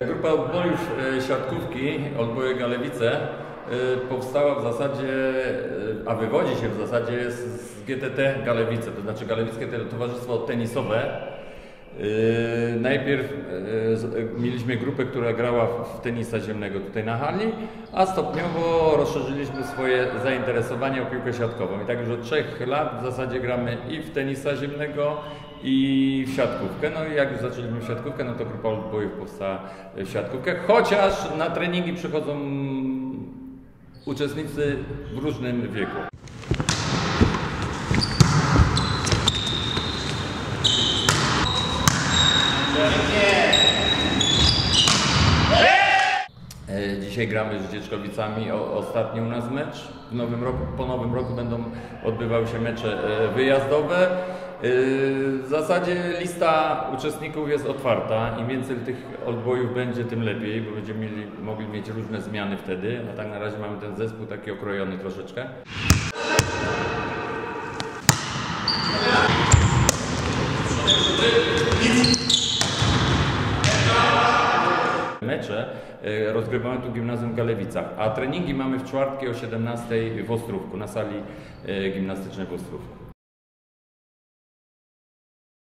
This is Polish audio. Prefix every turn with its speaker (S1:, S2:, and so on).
S1: Grupa odbojów e, siatkówki, odboje Galewice, e, powstała w zasadzie, e, a wywodzi się w zasadzie z GTT Galewice, to znaczy Galewickie Towarzystwo Tenisowe. E, Najpierw z- e, mieliśmy grupę, która grała w- w tenisa ziemnego tutaj na hali, a stopniowo rozszerzyliśmy swoje zainteresowania o piłkę siatkową. I tak już od trzech lat w zasadzie gramy i w tenisa ziemnego, i w siatkówkę. No i jak już zaczęliśmy w siatkówkę, no to grupa odbojów powstała w siatkówkę, chociaż na treningi przychodzą uczestnicy w różnym wieku. Dzisiaj gramy z Dzieczkowicami o, ostatni u nas mecz. W nowym roku, po nowym roku będą odbywały się mecze e, wyjazdowe. E, W zasadzie lista uczestników jest otwarta. Im więcej tych odbojów będzie, tym lepiej, bo będziemy mieli, mogli mieć różne zmiany wtedy. A tak na razie mamy ten zespół taki okrojony troszeczkę. Mecze e, rozgrywamy tu Gimnazjum w Galewicach, a treningi mamy w czwartki o 17 w Ostrówku, na sali e, gimnastycznej w Ostrówku.